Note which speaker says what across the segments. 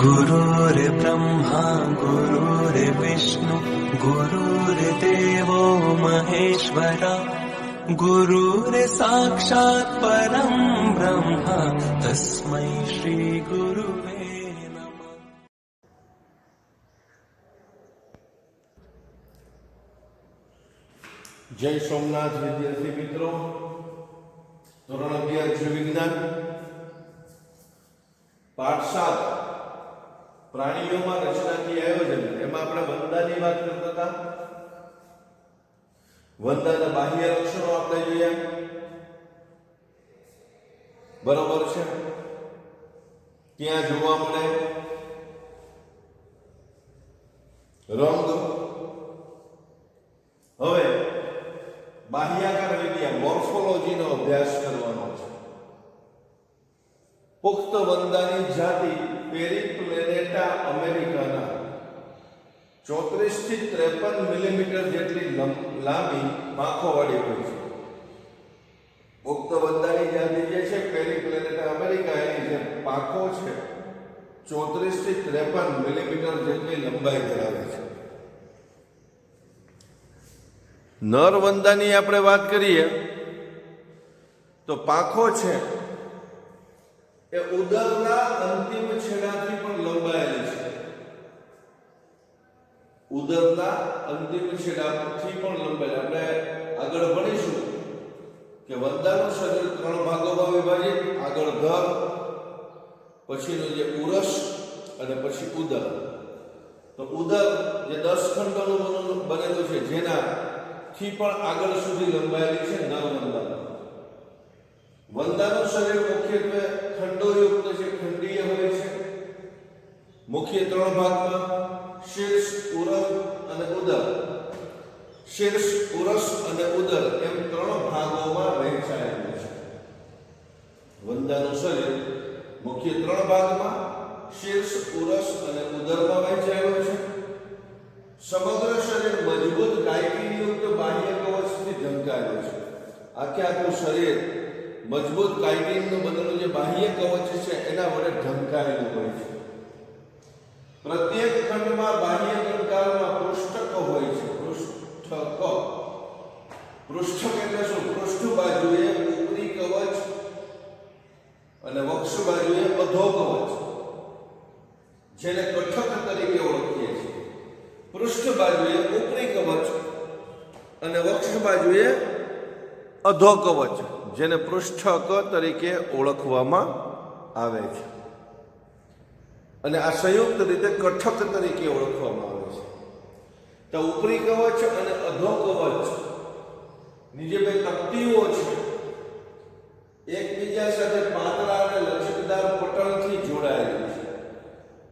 Speaker 1: गुरुर्ब्रह्मा गुरुर्विष्णु गुरुर्देवो महेश्वरा गुरुर्साक्षात् परं ब्रह्म तस्मै श्रीगुरुवे नमः
Speaker 2: જય સોમનાથ વિદ્યાર્થી મિત્રો ધોરણ અગિયાર જીવ વિજ્ઞાન પાઠ સાત પ્રાણીઓમાં રચનાથી આયોજન એમાં આપણે વંદાની વાત કરતા હતા. વંદાના બાહ્ય લક્ષણો આપણે જોયા. બરોબર છે? ત્યાં જોવા મળે? રંગ. હવે, બાહ્યાકાર વિદ્યા, મોર્ફોલોજીનો અભ્યાસ કરવાનો છે. પુખ્ત વંદાની જાતિ પેરીપ્લેનેટા અમેરિકાના ચોત્રીસથી ત્રેપન મિલીમીટર જેટલી લાંબી પાંખોવાળી હોય છે. ઉક્ત બંદાની જાતિ જે છે પેરીપ્લેનેટા અમેરિકા એની જે પાંખો છે ચોત્રીસથી ત્રેપન મિલીમીટર જેટલી લંબાઈ ધરાવે છે. નર વંદાની આપણે વાત કરીએ, તો પાંખો છે, એ ઉદરના અંતિમ છેડાથી પણ લંબાયેલી છે ઉદરના અંતિમ છેડાથી પણ લંબાયેલી. આપણે આગળ ભણીશું કે વંદાનું શરીર ત્રણ ભાગોમાં વિભાજિત. આગળ ધર પછીનું જે ઉરસ અને પછી ઉદર. તો ઉદર જે દસ ખંડોનું બનેલું- છે જેના થી પણ આગળ સુધી લંબાયેલી છે નર વંદા વંદાનું શરીર મુખ્યત્વે ખંડોયુક્ત છે, ખંડીય હોય છે. મુખ્ય ત્રણ ભાગમાં શીર્ષ, ઉરસ અને ઉદર. શીર્ષ, ઉરસ અને ઉદર એમ ત્રણ ભાગોમાં વહેંચાયેલું છે. વંદાનું શરીર મુખ્ય ત્રણ ભાગમાં શીર્ષ, ઉરસ અને ઉદરમાં વહેંચાયેલું છે. સમગ્ર શરીર મજબૂત કાયકીયુક્ત બાહ્ય કવચથી ઢંકાયેલું છે. આખે આખું શરીર મજબૂત કાયકીનું બનેલું જે બાહ્ય કવચ છે, એના વડે ઢંકાયેલું હોય છે. પ્રત્યેક પૃષ્ઠક એટલે શું પૃષ્ઠ બાજુએ ઉપરી કવચ અને વક્ષ બાજુએ અધો કવચ, જેને કઠક તરીકે ઓળખીએ છીએ. પૃષ્ઠ બાજુએ ઉપરી કવચ અને વક્ષ બાજુએ અધો કવચ, જેને પૃષ્ઠક તરીકે ઓળખવામાં આવે છે. અને આ સંયુક્ત રીતે કઠક તરીકે ઓળખવામાં આવે છે. તો ઉપરી કવચ અને અધો કવચ ની જે બે તકતીઓ છે. એકબીજા સાથે પાતળા અને લચકદાર પટલથી જોડાયેલી છે.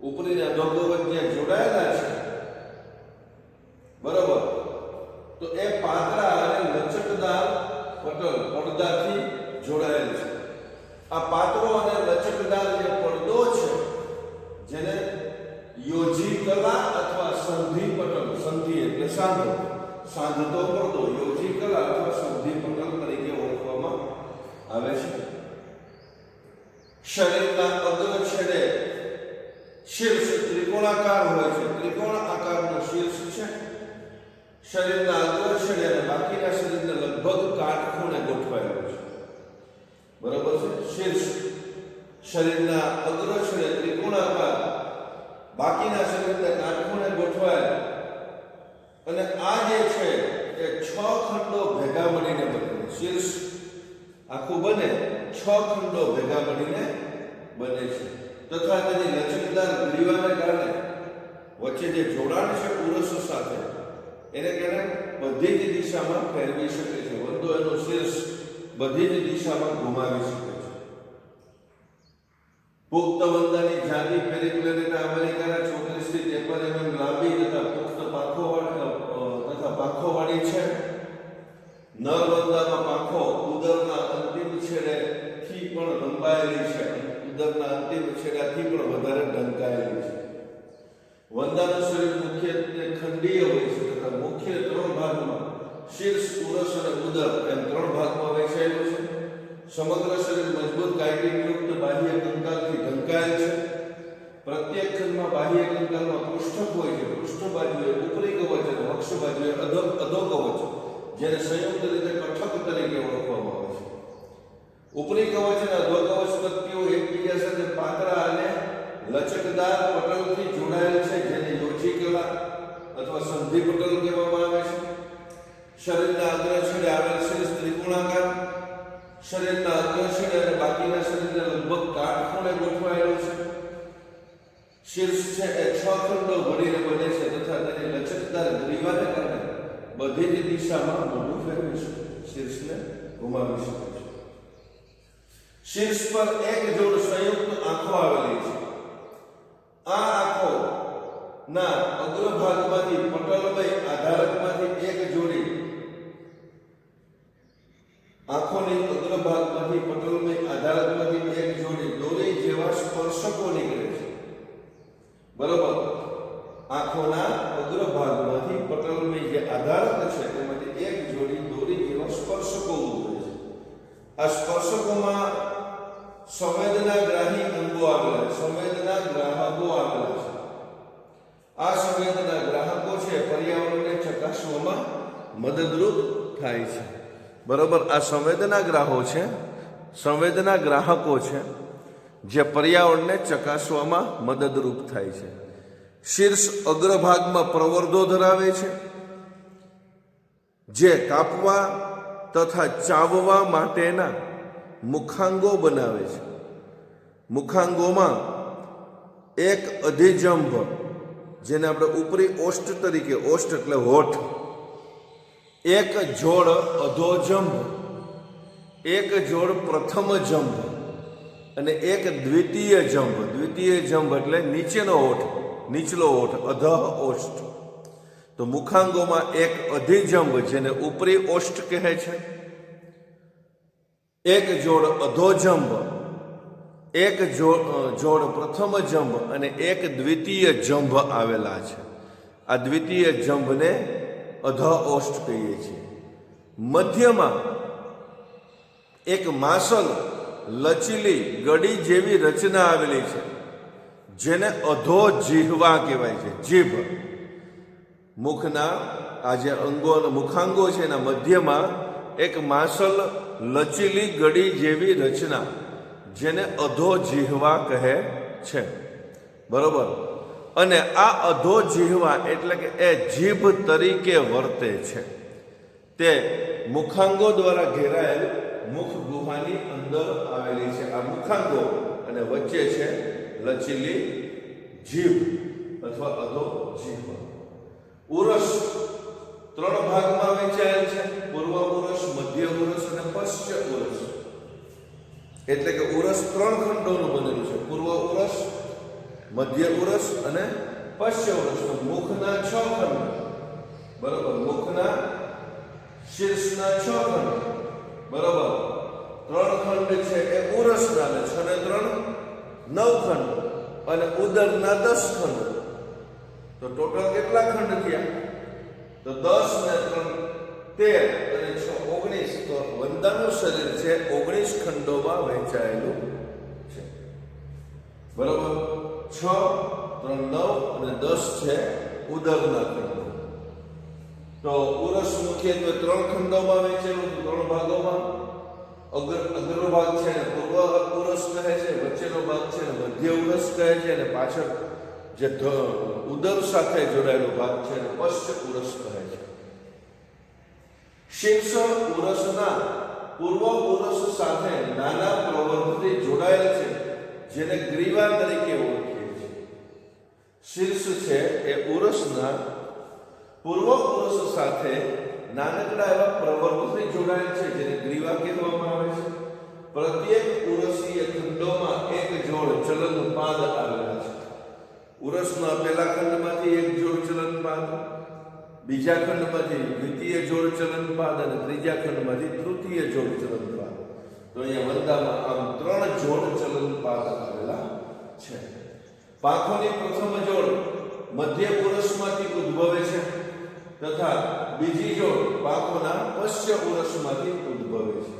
Speaker 2: ઉપરી અને અધો જ્યાં જોડાયેલા છે. બરોબર? તો એ પાતળા અને લચકદાર પટલ પડદાથી જોડાયેલ છે. આ પાતળો અને લચકદાર જે પડદો છે, જેને યોજી કલા અથવા સંધિ પટલ સંધિ એટલે સાંધો સાંધતો પડદો યોજિકલ કલા અથવા સંધિ પટલ તરીકે ઓળખવામાં આવે છે. શરીરના અગ્ર છેડે શીર્ષ ત્રિકોણાકાર હોય છે. ત્રિકોણ આકારનો શીર્ષ છે. શરીરના અગ્ર છેડે અને બાકીના શરીરને લગભગ કાટખૂણે ગોઠવાયેલું છે. બરોબર છે? શીર્ષ. શરીરના અગ્ર છેડે ત્રિકોણાકાર. બાકીના શરીરને કાટખૂણે ગોઠવાયેલ અને આ જે છે, એ છ ખંડો ભેગા મળીને બને શીર્ષ આખું બને, છ ખંડો ભેગા મળીને બને છે. તથા તેની લચકદાર ગ્રીવાને કારણે વચ્ચે જે જોડાણ છે પુરુષો સાથે, એને કારણે બધી જ દિશામાં ફેરવી શકે છે. વંદો એનો શીર્ષ બધી જ દિશામાં ઘુમાવી શકે છે. પુખ્ત વંદાની જાતિ પેરિપ્લેનેટા અમેરિકાના ચોત્રીસથી ત્રેપન એમએમ લાંબી તથા પુખ્ત પાંખો તથા પાંખો વાળી છે નર વંદામાં પાંખો ઉદરના અંતિમ છેડે થી પણ લંબાયેલી છે ઉદરના અંતિમ છેડાથી પણ વધારે ઢંકાયેલી છે. વંદાનું શરીર મુખ્યત્વે ખંડીય હોય છે તથા મુખ્ય ત્રણ ભાગમાં શીર્ષ, ઉરસ અને ઉદર એમ ત્રણ ભાગમાં વહેંચાયેલું છે. સમગ્ર શરીર મજબૂત કાયકીયુક્ત બાહ્ય કંકાલથી ઢંકાયેલ છે. પ્રત્યેક ખંડમાં બાહ્ય કંકાલમાં પૃષ્ઠક હોય છે. પૃષ્ઠ બાજુએ ઉપરી કવચ અને વક્ષ બાજુએ અધો અધો કવચ, જેને સંયુક્ત રીતે કઠક તરીકે ઓળખવામાં આવે છે. ઉપરી કવચ અને અધો લચકદાર પટલથી જોડાયેલ છે, જેને યોજી કલા અથવા સંધિ પટલ કહેવામાં આવે છે. શરીરના અગ્ર આવેલ છે ત્રિકોણાકાર. શરીરના અગ્ર છેડે અને બાકીના શરીરને લગભગ કાટખૂણે ગોઠવાયેલો છે. શીર્ષ છે એ છ ખંડો વળીને બને છે તથા તેની લચકદાર ગ્રીવાને કારણે બધી જ દિશામાં મોઢું ફેરવી શકે શીર્ષને ઘુમાવી શકે છે. શીર્ષ પર એક જોડ સંયુક્ત આંખો આવેલી છે. આ આંખો ના અગ્રભાગમાંથી પટલમય આધારકમાંથી એક જોડી. આંખોની અગ્રભાગમાંથી પટલમય આધારકમાંથી એક જોડી. દોરી જેવા સ્પર્શકો નીકળે છે. બરોબર? આંખોના અગ્રભાગમાંથી પટલમય જે આધારક છે તેમાંથી એક જોડી દોરી જેવા સ્પર્શકો ઉતરે છે. આ સ્પર્શકોમાં સંવેદના ગ્રાહકો આવેલા છે. આ સંવેદના ગ્રાહકો છે, પર્યાવરણને ચકાસવામાં મદદરૂપ થાય છે. બરોબર, આ સંવેદના ગ્રાહો છે, સંવેદના ગ્રાહકો છે, જે પર્યાવરણને ચકાસવામાં મદદરૂપ થાય છે. શીર્ષ અગ્રભાગમાં પ્રવર્ધો ધરાવે છે, જે કાપવા તથા ચાવવા માટેના મુખાંગો બનાવે છે. મુખાંગોમાં એક અધિજંભ, જેને આપણે ઉપરી ઓષ્ટ તરીકે ઓષ્ટ એટલે હોઠ. એક જોડ અધોજંભ, એક જોડ પ્રથમ જંભ અને એક દ્વિતીય જંભ. દ્વિતીય જંભ એટલે નીચેનો ઓઠ, નીચલો ઓઠ, અધઃ ઓષ્ઠ. તો મુખાંગોમાં એક અધિજંભ, જેને ઉપરી ઓષ્ઠ કહે છે. એક જોડ અધોજંભ એક જોડ પ્રથમ જંભ અને એક દ્વિતીય જંભ આવેલા છે. આ દ્વિતીય જંભને અધ ઓષ્ટ કહીએ છીએ. મધ્યમાં એક માસલ, લચીલી, ગડી જેવી રચના આવેલી છે, જેને અધો જીહવા કહેવાય છે. જીભ. મુખના આ જે અંગો મુખાંગો છે, એના મધ્યમાં એક માસલ, લચીલી, ગડી જેવી રચના. જેને અધો જીહવા કહે છે. બરોબર? અને આ અધો જીહવા એટલે કે એ જીભ તરીકે વર્તે છે. તે મુખાંગો દ્વારા ઘેરાયેલ મુખ ગુહાની અંદર આવેલી છે. આ મુખાંગો અને વચ્ચે છે લચીલી જીભ અથવા અધો જીભ ઉરસ ત્રણ ભાગમાં વહેંચાયેલ છે. પૂર્વ ઉરસ, મધ્ય ઉરસ અને પશ્ચિમ ઉરસ. એટલે કે ઉરસ ત્રણ ખંડોનું બનેલું છે. પૂર્વ ઉરસ, મધ્ય ઉરસ અને પશ્ચિમ ઉરસ. મુખના છ ખંડ. બરોબર? મુખના શીર્ષના છ ખંડ. બરોબર? ત્રણ ખંડ છે એ ઉરસના ને છ ને ત્રણ નવ ખંડ અને ઉદરના દસ ખંડ. તો ટોટલ કેટલા ખંડ થયા? તો દસ ને ત્રણ તેર. તો વંદાનું શરીર છે, ઓગણીસ ખંડોમાં વહેંચાયેલું છે. બરોબર? છ, ત્રણ, નવ અને દસ છે ઉદરના ખંડો. તો ઉરસ મુખ્યત્વે ત્રણ ખંડોમાં વહેંચેલું ત્રણ ભાગોમાં. અગ્ર અગ્રનો ભાગ છે ને પૂર્વ ઉરસ કહે છે, વચ્ચેનો ભાગ છે ને મધ્ય ઉરસ કહે છે અને પાછળ જે ઉદર સાથે જોડાયેલો ભાગ છે ને પશ્ચ ઉરસ કહે છે. શીર્ષ ઉરસના પૂર્વ ઉરસ સાથે નાના પ્રવર્તથી જોડાયેલ છે, જેને ગ્રીવા તરીકે ઓળખીએ છીએ. શીર્ષ છે એ ઉરસના પૂર્વ પુરુષ સાથે નાનકડા એવા પ્રવર્તથી જોડાયેલ છે, જેને ગ્રીવા કહેવામાં આવે છે. પ્રત્યેક પુરુષીય ખંડોમાં એક જોડ ચલન પાદ આવેલા છે. ઉરસના પહેલા બીજા ખંડમાંથી દ્વિતીય જોડ ચલન પાદ અને ત્રીજા ખંડમાંથી તૃતીય જોડ ચલન પાદ તો અહીંયા વંદામાં આમ ત્રણ જોડ ચલન પાદ આવેલા છે. પાંખોની પ્રથમ જોડ મધ્ય પુરુષમાંથી ઉદ્ભવે છે તથા બીજી જોડ પાંખોના પશ્ચ પુરુષમાંથી ઉદ્ભવે છે.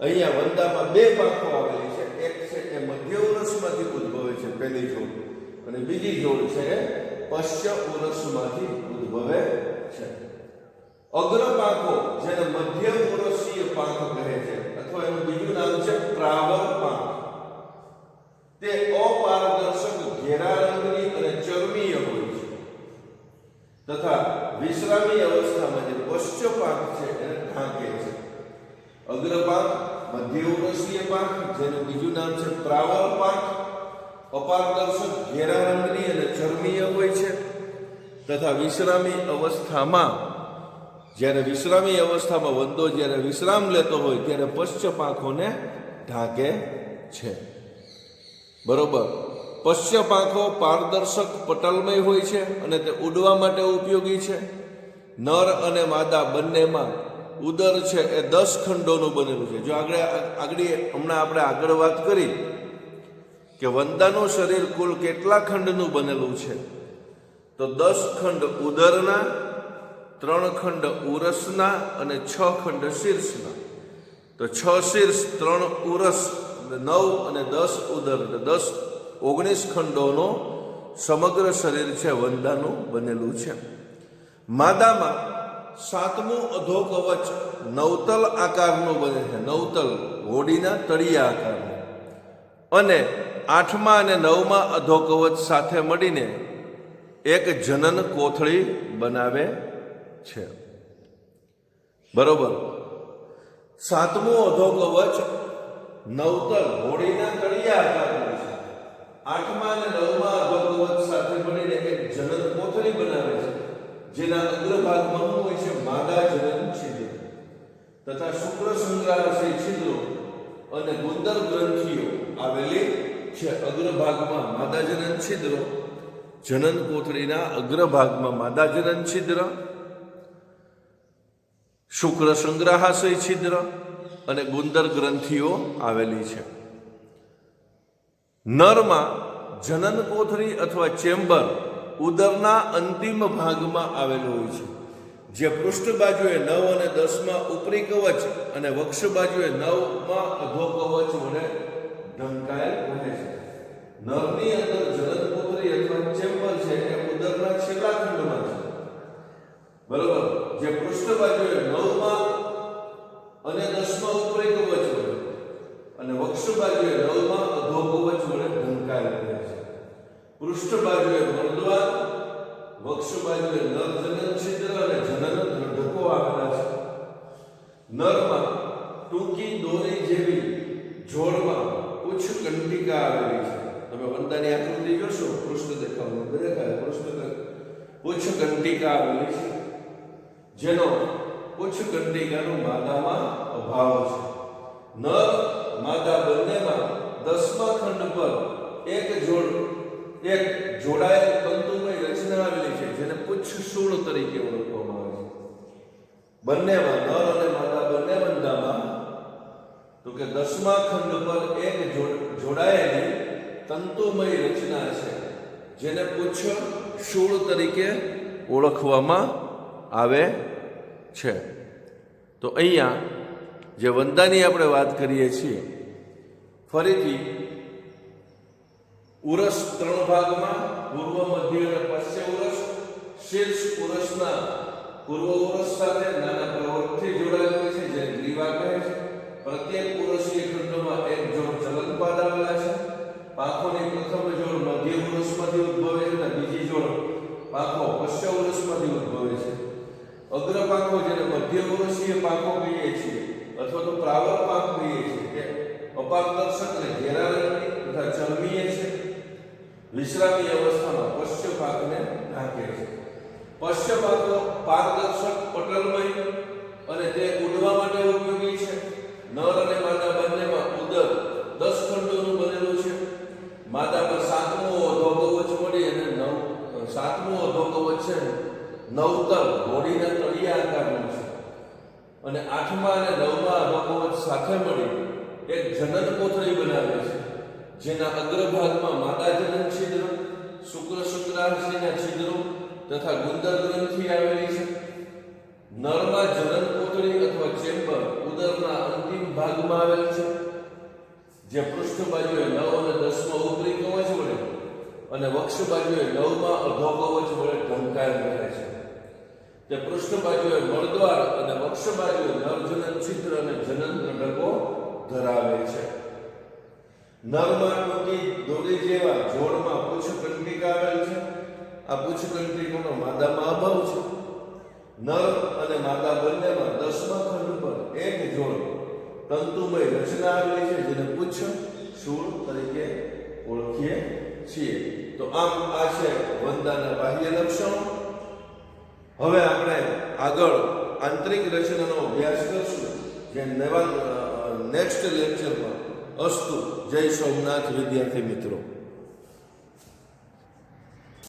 Speaker 2: અહીંયા વંદામાં બે પાંખો આવેલી છે. એક છે એ મધ્ય ઉરસમાંથી ઉદ્ભવે છે પહેલી જોડ અને બીજી જોડ છે એ પશ્ચ ઉરસમાંથી ઉદ્ભવે છે. અગ્ર પાંખો, જેને મધ્ય ઉરસીય પાંખ કહે છે, અથવા એનું બીજું નામ છે પ્રાવર પાંખ. તે અપારદર્શક ઘેરા રંગની અને ચરમીય હોય છે. તથા વિશ્રામી અવસ્થામાં જે પશ્ચ પાંખ છે, એને ઢાંકે છે. અગ્ર પાંખ, મધ્ય ઉરસીય પાંખ, જેનું બીજું નામ છે પ્રાવર પાંખ, અપારદર્શક ઘેરા રંગની અને ચરમીય હોય છે. તથા વિશ્રામી અવસ્થામાં, જ્યારે વિશ્રામી અવસ્થામાં વંદો જ્યારે વિશ્રામ લેતો હોય, ત્યારે પશ્ચ પાંખોને ઢાંકે છે. બરોબર. પશ્ચ પાંખો પારદર્શક પટલમય હોય છે અને તે ઉડવા માટે ઉપયોગી છે. નર અને માદા બંનેમાં ઉદર છે એ દસ ખંડોનું બનેલું છે. જો આગળ આગળ હમણાં આપણે આગળ વાત કરી કે વંદાનું શરીર કુલ કેટલા ખંડનું બનેલું છે? તો દસ ખંડ ઉદરના, ત્રણ ખંડ ઉરસના અને છ ખંડ શીર્ષના. તો છ શીર્ષ, ત્રણ ઉરસ નવ અને દસ ઉદર. દસ ઓગણીસ ખંડોનો સમગ્ર શરીર છે, વંદાનું બનેલું છે. માદામાં સાતમું અધો કવચ નવતલ આકારનું બને છે. નવતલ હોડીના તળિયા આકારનું. અને આઠમા અને નવમા અધો કવચ સાથે મળીને એક જનન કોથળી બનાવે છે. બરોબર. સાતમું અધો કવચ નવતર હોળીના તળિયા આકારનું છે. આઠમા અને નવમા અધો કવચ સાથે મળીને એક જનન કોથળી બનાવે છે. જેના અગ્રભાગમાં શું હોય છે? માદા જનન છિદ્ર. તથા શુક્ર સંગ્રહાશય છિદ્રો અને ગુંદર ગ્રંથિઓ આવેલી છે. અગ્રભાગમાં માદા જનન છિદ્રો. જનન કોથળીના અગ્રભાગમાં માદા જનન છિદ્ર, શુક્ર સંગ્રહાશય છિદ્ર અને ગુંદર ગ્રંથિઓ આવેલી છે. નરમાં જનન કોથળી અથવા ચેમ્બર ઉદરના અંતિમ ભાગમાં આવેલું હોય છે, જે પૃષ્ઠ બાજુએ નવ અને દસમાં ઉપરી કવચ અને વક્ષ બાજુએ નવમાં અધો કવચ વડે ઢંકાયેલ રહે છે. નરની અંદર જનન કોથળી અથવા છે, એ ઉદરના છેલ્લા ખંડમાં છે. બરોબર? જે પૃષ્ઠ બાજુએ નવમાં અને દસમાં ઉપર એક વચ વડે અને વક્ષ બાજુએ નવમાં અધો કવચ વડે ઢંકાયેલ રહે છે. પૃષ્ઠ બાજુએ મર્દવા વક્ષ બાજુએ નર જનન છિદ્ર અને જનન ધડકો આવેલા છે. નરમાં ટૂંકી દોરી જેવી જોડમાં ઉચ્ચ કંટિકા આવેલી તમે વંદાની આકૃતિ જોશો, પૃષ્ઠ દેખાવ દેખાય, પૃષ્ઠ ઉચ્ચ કંટિકા આવેલી છે. જેનો ઉચ્ચ કંટિકાનો માદામાં અભાવ છે. નર માદા બંનેમાં દસમા ખંડ પર એક જોડ, એક જોડાયેલ તંતુમય રચના આવેલી છે, જેને પુચ્છ શૂળ તરીકે ઓળખવામાં આવે છે. બંનેમાં નર અને માદા બંને બંધામાં, તો કે દસમા ખંડ પર એક જોડ- જોડાયેલી તંતુમય રચના છે, જેને પુચ્છ શૂળ તરીકે ઓળખવામાં આવે છે. તો અહીંયા જે વંદાની આપણે વાત કરીએ છીએ, ફરીથી ઉરસ ત્રણ ભાગમાં, પૂર્વ, મધ્ય અને પશ્ચિમ ઉરસ, શીર્ષ ઉરસના પૂર્વ ઉરસ સાથે નાના પ્રવૃત્તિ જોડાયેલ છે જે ગ્રીવા કહે છે. પ્રત્યેક ઉરસીય ખંડોમાં એક જોડ ચલનપાદ આવેલા છે. પાંખોની પ્રથમ જોડ મધ્ય ઉરસમાંથી ઉદ્ભવે છે અને બીજી જોડ પાંખો પશ્ચિમ ઉરસમાંથી ઉદ્ભવે છે. અગ્ર પાંખો જેને મધ્ય ઉરસીય પાંખો કહીએ છીએ અથવા તો પ્રાવર પાંખ કહીએ છીએ તે અપારદર્શક અને ઘેરા તથા ચરમીય છે. વિશ્રામી અવસ્થામાં પશ્ચ પાકને ઢાંકે છે. પશ્ચ પાકો પારદર્શક, પટલમય અને તે ઉડવા માટે ઉપયોગી છે. નર અને માદા બંનેમાં ઉદર દસ ખંડોનું બનેલું છે માદામાં સાતમો અધો કવચ મળી અને નવ સાતમો અધો કવચ છે નવતર હોળીના તળિયા આકારનું છે. અને આઠમા અને નવમા ભગવત સાથે મળી એક જનન કોથળી બનાવે છે, જેના અગ્રભાગમાં માતા જનન છિદ્ર, શુક્ર શુક્રાશયના છિદ્રો તથા ગુંદર ગ્રંથિ આવેલી છે. નરમાં જનન કોથળી અથવા ચેમ્બર ઉદરના અંતિમ ભાગમાં આવેલ છે, જે પૃષ્ઠ બાજુએ નવ અને દસમાં ઉપરી કવચ વડે અને વક્ષ બાજુએ નવમાં અધો કવચ વડે ઢંકાયેલ રહે છે. તે પૃષ્ઠ બાજુએ મળદ્વાર અને વક્ષ બાજુએ નરજનન છિદ્ર અને જનન ઘટકો ધરાવે છે. નરમાં ટૂંકી દોરી જેવા જોડમાં પુચ્છકંટિક આવેલ છે. આ પુચ્છકંટિકાનો માદામાં અભાવ છે. નર અને માદા બંનેમાં દસમા ખંડ પર એક જોડ તંતુમય રચના આવેલી છે, જેને પુચ્છ, શૂળ તરીકે ઓળખીએ છીએ. તો આમ આ છે વંદાના બાહ્ય લક્ષણો. હવે આપણે આગળ આંતરિક રચનાનો અભ્યાસ કરશું, જે નવા નેક્સ્ટ લેક્ચરમાં અસ્તુ જય સોમનાથ વિદ્યાર્થી મિત્રો.